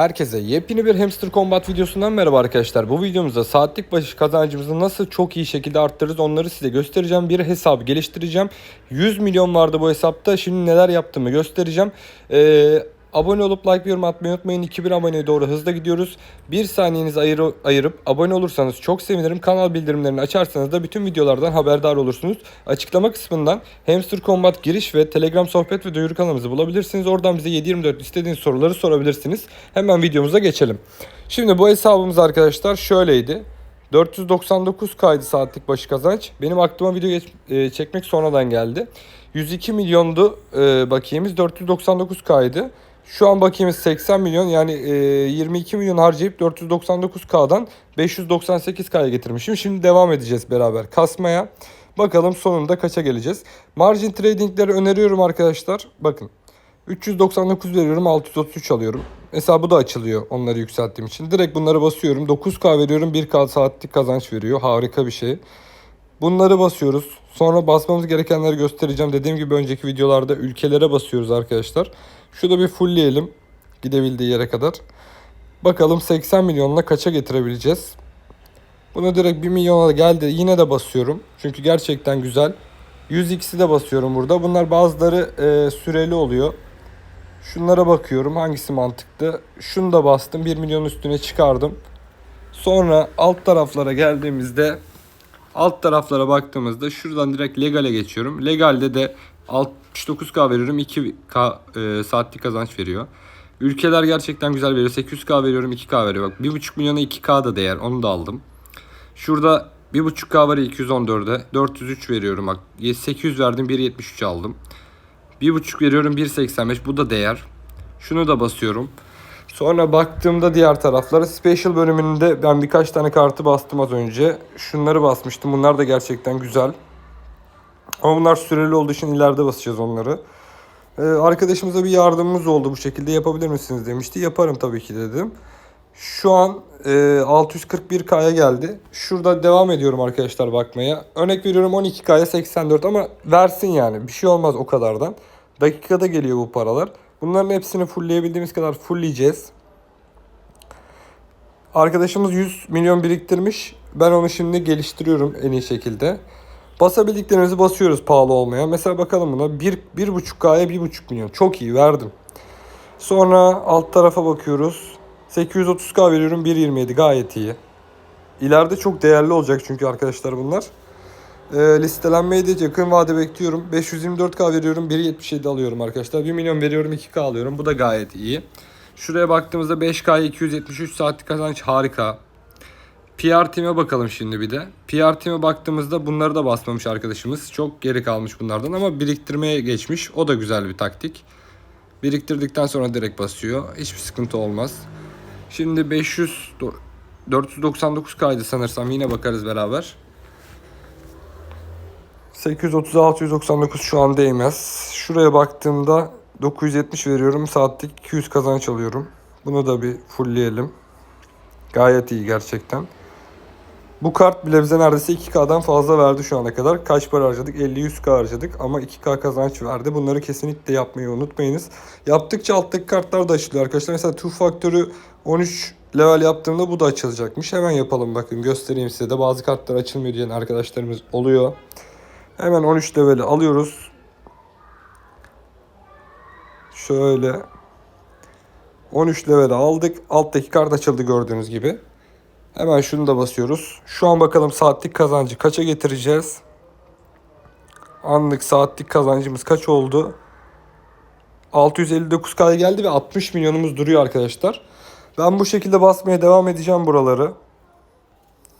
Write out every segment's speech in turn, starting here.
Herkese yepyeni bir Hamster Combat videosundan merhaba arkadaşlar. Bu videomuzda saatlik başı kazancımızı nasıl çok iyi şekilde arttırırız onları size göstereceğim. Bir hesabı geliştireceğim. 100 milyon vardı bu hesapta. Şimdi neler yaptığımı göstereceğim. Ee, abone olup like ve yorum atmayı unutmayın. 2000 aboneye doğru hızla gidiyoruz. Bir saniyenizi ayır, ayırıp abone olursanız çok sevinirim. Kanal bildirimlerini açarsanız da bütün videolardan haberdar olursunuz. Açıklama kısmından Hamster Combat giriş ve Telegram sohbet ve duyuru kanalımızı bulabilirsiniz. Oradan bize 724 istediğiniz soruları sorabilirsiniz. Hemen videomuza geçelim. Şimdi bu hesabımız arkadaşlar şöyleydi. 499 kaydı saatlik başı kazanç. Benim aklıma video geç- e, çekmek sonradan geldi. 102 milyondu e, bakiyemiz 499 kaydı. Şu an bakiyemiz 80 milyon yani e, 22 milyon harcayıp 499K'dan 598K'ya getirmişim. Şimdi devam edeceğiz beraber kasmaya. Bakalım sonunda kaça geleceğiz. Margin tradingleri öneriyorum arkadaşlar. Bakın 399 veriyorum 633 alıyorum. Mesela bu da açılıyor onları yükselttiğim için. Direkt bunları basıyorum. 9K veriyorum 1K saatlik kazanç veriyor. Harika bir şey. Bunları basıyoruz. Sonra basmamız gerekenleri göstereceğim. Dediğim gibi önceki videolarda ülkelere basıyoruz arkadaşlar. Şurada bir fullleyelim. Gidebildiği yere kadar. Bakalım 80 milyonla kaça getirebileceğiz. Bunu direkt 1 milyona geldi. Yine de basıyorum. Çünkü gerçekten güzel. 100x'i de basıyorum burada. Bunlar bazıları e, süreli oluyor. Şunlara bakıyorum. Hangisi mantıklı? Şunu da bastım. 1 milyon üstüne çıkardım. Sonra alt taraflara geldiğimizde alt taraflara baktığımızda şuradan direkt legale geçiyorum. Legalde de 69k veriyorum 2k e, saatlik kazanç veriyor. Ülkeler gerçekten güzel veriyor. 800k veriyorum 2k veriyor. Bak 1.5 milyona 2k da değer. Onu da aldım. Şurada 1.5k var 214'e. 403 veriyorum bak. 800 verdim 1.73 aldım. 1.5 veriyorum 1.85 bu da değer. Şunu da basıyorum. Sonra baktığımda diğer taraflara Special bölümünde ben birkaç tane kartı bastım az önce. Şunları basmıştım. Bunlar da gerçekten güzel. Ama bunlar süreli olduğu için ileride basacağız onları. Ee, arkadaşımıza bir yardımımız oldu bu şekilde yapabilir misiniz demişti. Yaparım tabii ki dedim. Şu an e, 641K'ya geldi. Şurada devam ediyorum arkadaşlar bakmaya. Örnek veriyorum 12K'ya 84 ama versin yani. Bir şey olmaz o kadardan. Dakikada geliyor bu paralar. Bunların hepsini fullleyebildiğimiz kadar fullleyeceğiz. Arkadaşımız 100 milyon biriktirmiş. Ben onu şimdi geliştiriyorum en iyi şekilde. Basabildiklerimizi basıyoruz pahalı olmaya. Mesela bakalım buna 1 1.5K'ya 1.5 milyon. Çok iyi verdim. Sonra alt tarafa bakıyoruz. 830K veriyorum 1.27 gayet iyi. İleride çok değerli olacak çünkü arkadaşlar bunlar. E, listelenmeyi de yakın vade bekliyorum. 524K veriyorum 1.77 alıyorum arkadaşlar. 1 milyon veriyorum 2K alıyorum. Bu da gayet iyi. Şuraya baktığımızda 5K 273 saatlik kazanç harika. PR Team'e bakalım şimdi bir de. PR Team'e baktığımızda bunları da basmamış arkadaşımız. Çok geri kalmış bunlardan ama biriktirmeye geçmiş. O da güzel bir taktik. Biriktirdikten sonra direkt basıyor. Hiçbir sıkıntı olmaz. Şimdi 500 do- 499 kaydı sanırsam yine bakarız beraber. 830 699 şu an değmez. Şuraya baktığımda 970 veriyorum. Saatlik 200 kazanç alıyorum. Bunu da bir fullleyelim. Gayet iyi gerçekten. Bu kart bile bize neredeyse 2K'dan fazla verdi şu ana kadar. Kaç para harcadık? 50-100K harcadık ama 2K kazanç verdi. Bunları kesinlikle yapmayı unutmayınız. Yaptıkça alttaki kartlar da açılıyor arkadaşlar. Mesela Two Factor'ı 13 level yaptığımda bu da açılacakmış. Hemen yapalım bakın göstereyim size de. Bazı kartlar açılmıyor diyen arkadaşlarımız oluyor. Hemen 13 leveli alıyoruz. Şöyle 13 leveli aldık. Alttaki kart açıldı gördüğünüz gibi. Hemen şunu da basıyoruz. Şu an bakalım saatlik kazancı kaça getireceğiz? Anlık saatlik kazancımız kaç oldu? 659K'ya geldi ve 60 milyonumuz duruyor arkadaşlar. Ben bu şekilde basmaya devam edeceğim buraları.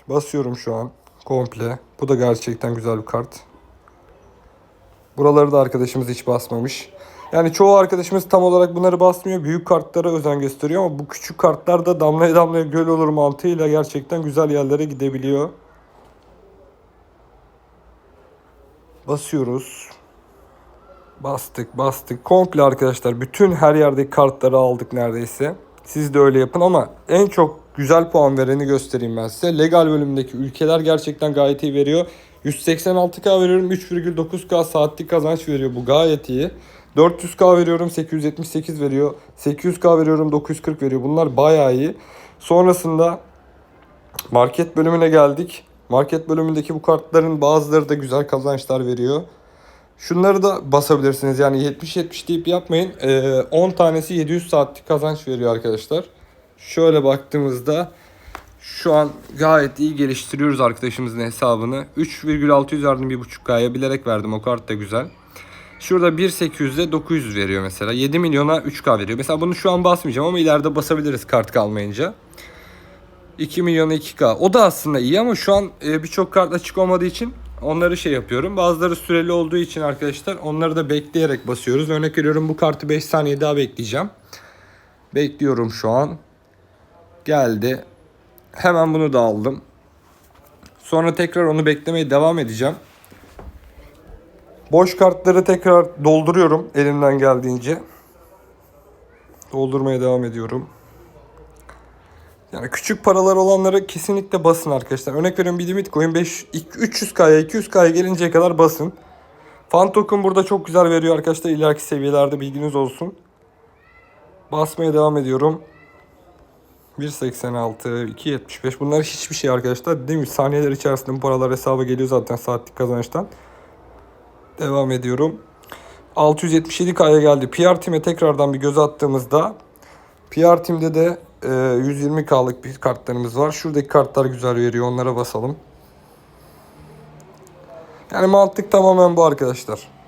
Basıyorum şu an komple. Bu da gerçekten güzel bir kart. Buraları da arkadaşımız hiç basmamış. Yani çoğu arkadaşımız tam olarak bunları basmıyor. Büyük kartlara özen gösteriyor ama bu küçük kartlar da damlaya damlaya göl olur mantığıyla gerçekten güzel yerlere gidebiliyor. Basıyoruz. Bastık bastık. Komple arkadaşlar bütün her yerdeki kartları aldık neredeyse. Siz de öyle yapın ama en çok güzel puan vereni göstereyim ben size. Legal bölümündeki ülkeler gerçekten gayet iyi veriyor. 186K veriyorum 3,9K saatlik kazanç veriyor bu gayet iyi. 400k veriyorum 878 veriyor. 800k veriyorum 940 veriyor. Bunlar bayağı iyi. Sonrasında market bölümüne geldik. Market bölümündeki bu kartların bazıları da güzel kazançlar veriyor. Şunları da basabilirsiniz. Yani 70-70 deyip yapmayın. Ee, 10 tanesi 700 saatlik kazanç veriyor arkadaşlar. Şöyle baktığımızda şu an gayet iyi geliştiriyoruz arkadaşımızın hesabını. 3,600 verdim 1.5K'ya bilerek verdim. O kart da güzel. Şurada 1.800'de 900 veriyor mesela. 7 milyona 3K veriyor. Mesela bunu şu an basmayacağım ama ileride basabiliriz kart kalmayınca. 2 milyona 2K. O da aslında iyi ama şu an e, birçok kart açık olmadığı için onları şey yapıyorum. Bazıları süreli olduğu için arkadaşlar onları da bekleyerek basıyoruz. Örnek veriyorum bu kartı 5 saniye daha bekleyeceğim. Bekliyorum şu an. Geldi. Hemen bunu da aldım. Sonra tekrar onu beklemeye devam edeceğim. Boş kartları tekrar dolduruyorum elimden geldiğince. Doldurmaya devam ediyorum. Yani küçük paralar olanları kesinlikle basın arkadaşlar. Örnek veriyorum bir limit koyun 5 300k'ya 200k'ya gelinceye kadar basın. Fan token burada çok güzel veriyor arkadaşlar. İleriki seviyelerde bilginiz olsun. Basmaya devam ediyorum. 1.86, 2.75 bunlar hiçbir şey arkadaşlar. Değil mi? Saniyeler içerisinde bu paralar hesaba geliyor zaten saatlik kazançtan. Devam ediyorum. 677K'ya geldi. PR Team'e tekrardan bir göz attığımızda PR Team'de de e, 120K'lık bir kartlarımız var. Şuradaki kartlar güzel veriyor. Onlara basalım. Yani mantık tamamen bu arkadaşlar.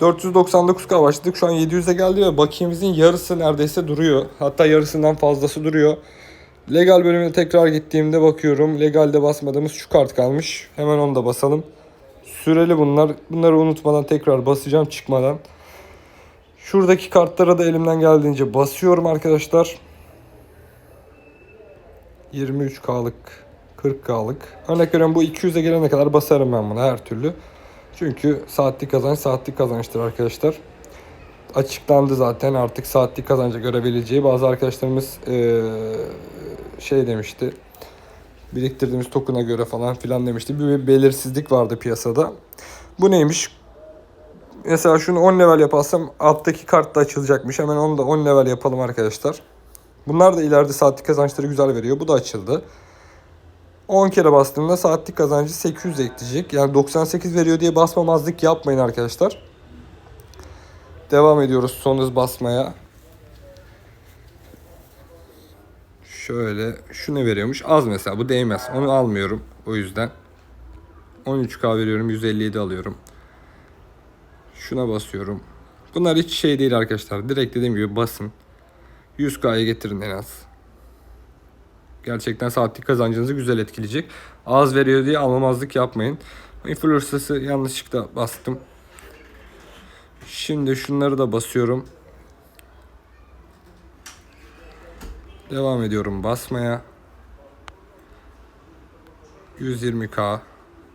499K başladık. Şu an 700'e geldi ve bakiyemizin yarısı neredeyse duruyor. Hatta yarısından fazlası duruyor. Legal bölümüne tekrar gittiğimde bakıyorum. Legalde basmadığımız şu kart kalmış. Hemen onu da basalım. Süreli bunlar. Bunları unutmadan tekrar basacağım çıkmadan. Şuradaki kartlara da elimden geldiğince basıyorum arkadaşlar. 23K'lık, 40K'lık. Örnek veriyorum bu 200'e gelene kadar basarım ben buna her türlü. Çünkü saatlik kazanç saatlik kazançtır arkadaşlar. Açıklandı zaten artık saatlik kazanca görebileceği. Bazı arkadaşlarımız eee, şey demişti. Biriktirdiğimiz token'a göre falan filan demişti. Bir belirsizlik vardı piyasada. Bu neymiş? Mesela şunu 10 level yaparsam alttaki kart da açılacakmış. Hemen onu da 10 level yapalım arkadaşlar. Bunlar da ileride saatlik kazançları güzel veriyor. Bu da açıldı. 10 kere bastığımda saatlik kazancı 800 ekleyecek. Yani 98 veriyor diye basmamazlık yapmayın arkadaşlar. Devam ediyoruz son hız basmaya. Şöyle şu ne veriyormuş? Az mesela bu değmez. Onu almıyorum o yüzden. 13k veriyorum 157 alıyorum. Şuna basıyorum. Bunlar hiç şey değil arkadaşlar. Direkt dediğim gibi basın. 100k'ya getirin en az. Gerçekten saatlik kazancınızı güzel etkileyecek. Az veriyor diye almamazlık yapmayın. Influencers'ı yanlışlıkla bastım. Şimdi şunları da basıyorum. Devam ediyorum basmaya. 120k.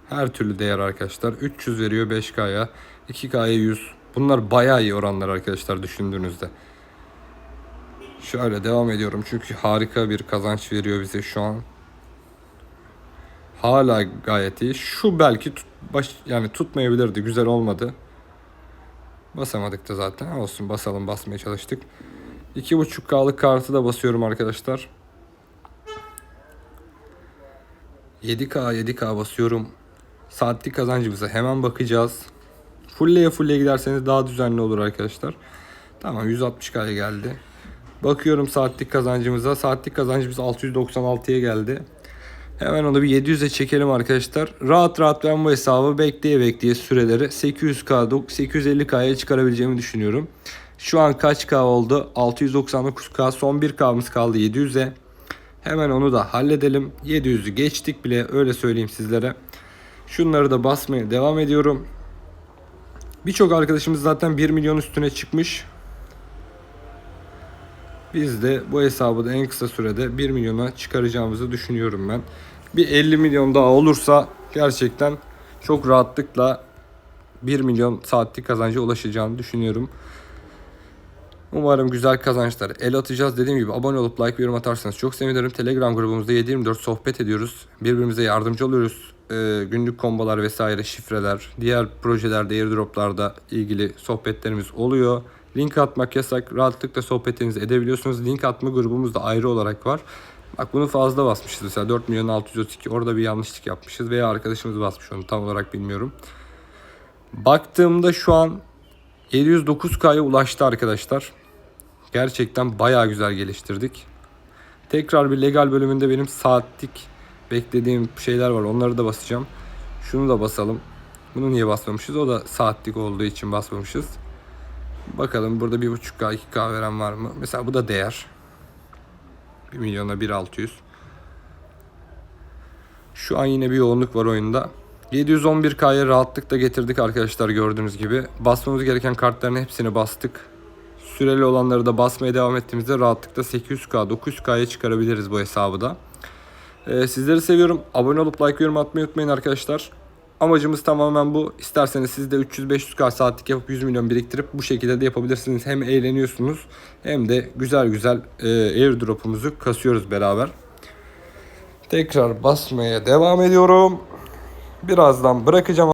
Her türlü değer arkadaşlar. 300 veriyor 5k'ya. 2k'ya 100. Bunlar bayağı iyi oranlar arkadaşlar düşündüğünüzde. Şöyle devam ediyorum çünkü harika bir kazanç veriyor bize şu an. Hala gayet iyi. Şu belki tut, baş, yani tutmayabilirdi. Güzel olmadı. Basamadık da zaten. Olsun basalım basmaya çalıştık. 2.5K'lık kartı da basıyorum arkadaşlar. 7K 7K basıyorum. Saatlik kazancımıza hemen bakacağız. Fulleye fulleye giderseniz daha düzenli olur arkadaşlar. Tamam 160K'ya geldi. Bakıyorum saatlik kazancımıza. Saatlik kazancımız 696'ya geldi. Hemen onu bir 700'e çekelim arkadaşlar. Rahat rahat ben bu hesabı bekleye bekleye süreleri 800K, 850K'ya çıkarabileceğimi düşünüyorum. Şu an kaç K oldu? 699K. Son 1K'mız kaldı 700'e. Hemen onu da halledelim. 700'ü geçtik bile öyle söyleyeyim sizlere. Şunları da basmaya devam ediyorum. Birçok arkadaşımız zaten 1 milyon üstüne çıkmış. Biz de bu hesabı da en kısa sürede 1 milyona çıkaracağımızı düşünüyorum ben. Bir 50 milyon daha olursa gerçekten çok rahatlıkla 1 milyon saatlik kazanca ulaşacağını düşünüyorum. Umarım güzel kazançlar el atacağız. Dediğim gibi abone olup like ve yorum atarsanız çok sevinirim. Telegram grubumuzda 724 sohbet ediyoruz. Birbirimize yardımcı oluyoruz. e, günlük kombolar vesaire şifreler, diğer projelerde airdroplarda ilgili sohbetlerimiz oluyor. Link atmak yasak. Rahatlıkla sohbetinizi edebiliyorsunuz. Link atma grubumuz da ayrı olarak var. Bak bunu fazla basmışız mesela 4 milyon 632 orada bir yanlışlık yapmışız veya arkadaşımız basmış onu tam olarak bilmiyorum. Baktığımda şu an 709K'ya ulaştı arkadaşlar. Gerçekten bayağı güzel geliştirdik. Tekrar bir legal bölümünde benim saatlik beklediğim şeyler var. Onları da basacağım. Şunu da basalım. Bunu niye basmamışız? O da saatlik olduğu için basmamışız. Bakalım burada 1.5K 2K veren var mı? Mesela bu da değer. 1 milyona 1.600. Şu an yine bir yoğunluk var oyunda. 711K'ya rahatlıkla getirdik arkadaşlar gördüğünüz gibi. Basmamız gereken kartların hepsini bastık. Süreli olanları da basmaya devam ettiğimizde rahatlıkla 800K, 900K'ya çıkarabiliriz bu hesabı da. Ee, sizleri seviyorum. Abone olup like yorum atmayı unutmayın arkadaşlar. Amacımız tamamen bu. İsterseniz siz de 300-500K saatlik yapıp 100 milyon biriktirip bu şekilde de yapabilirsiniz. Hem eğleniyorsunuz hem de güzel güzel e, airdrop'umuzu kasıyoruz beraber. Tekrar basmaya devam ediyorum. Birazdan bırakacağım